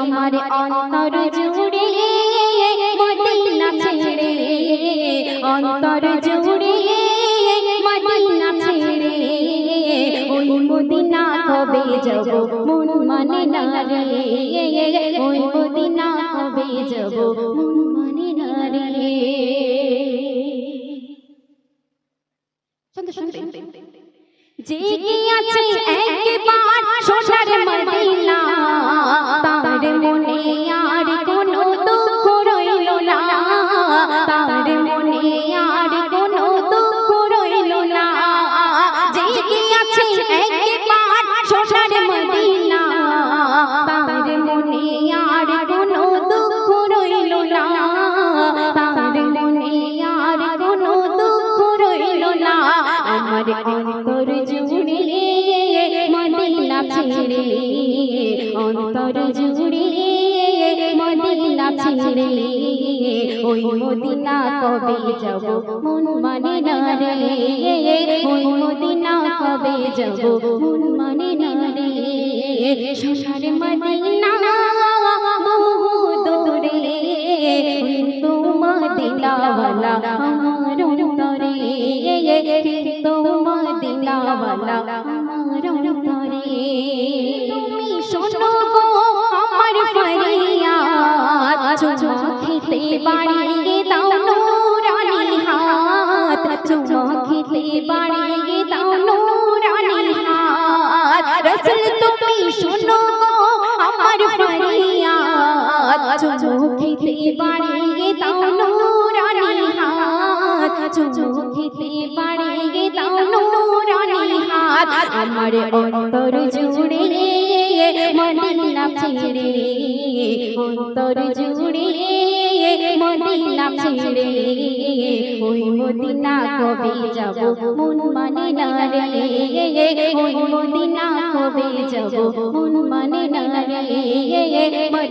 আমার অন্তর জুড়ে মদিনা ছেড়ে, অন্তর জুড়ে মদিনা ছেড়ে। ওই মদিনা কবে যাব মন মানে না রে? ওই মদিনা কবে যাব মন মানে না রে? শুনতে জেগে আছে একবার সোনার আমার অন্তর জুড়ে মদিনা ছেড়ে অন্তর জুড়ে মদিনা ছেড়ে ওই মদিনা কবে যাব? মন মানে না রে। ওই মদিনা কবে যাব? মন মানে না রে। সোনার মদিনা মদিনাওয়ালা আমার অন্তরে তুমি শোনো গো আমার ফরিয়াদ চুমা খেতে বাড়িয়ে দাও নুরানি হাত চুমা খেতে বাড়িয়ে দাও নুরানি হাত রসুল তুমি শোনো গো আমার ফরিয়াদ চুমা খেতে বাড়িয়ে দাও নুরানি হাত চুমা খেতে বাড়িয়ে দাও নুরানি হাত আমার অন্তর জুড়ে মদিনা ছেড়ে, অন্তর জুড়ে মদিনা ছেড়ে, ওই মদিনা কবে যাব? মন মানে না রে, ওই মদিনা কবে যাব? মন মানে না রে,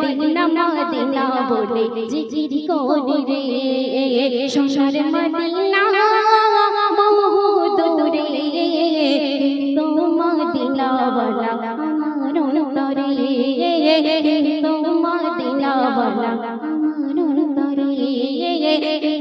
মদিনা মদিনা বলে জিজির করি রে। সোনার মদিনা কিন্তু মদিনাওয়ালা আমার অন্তরে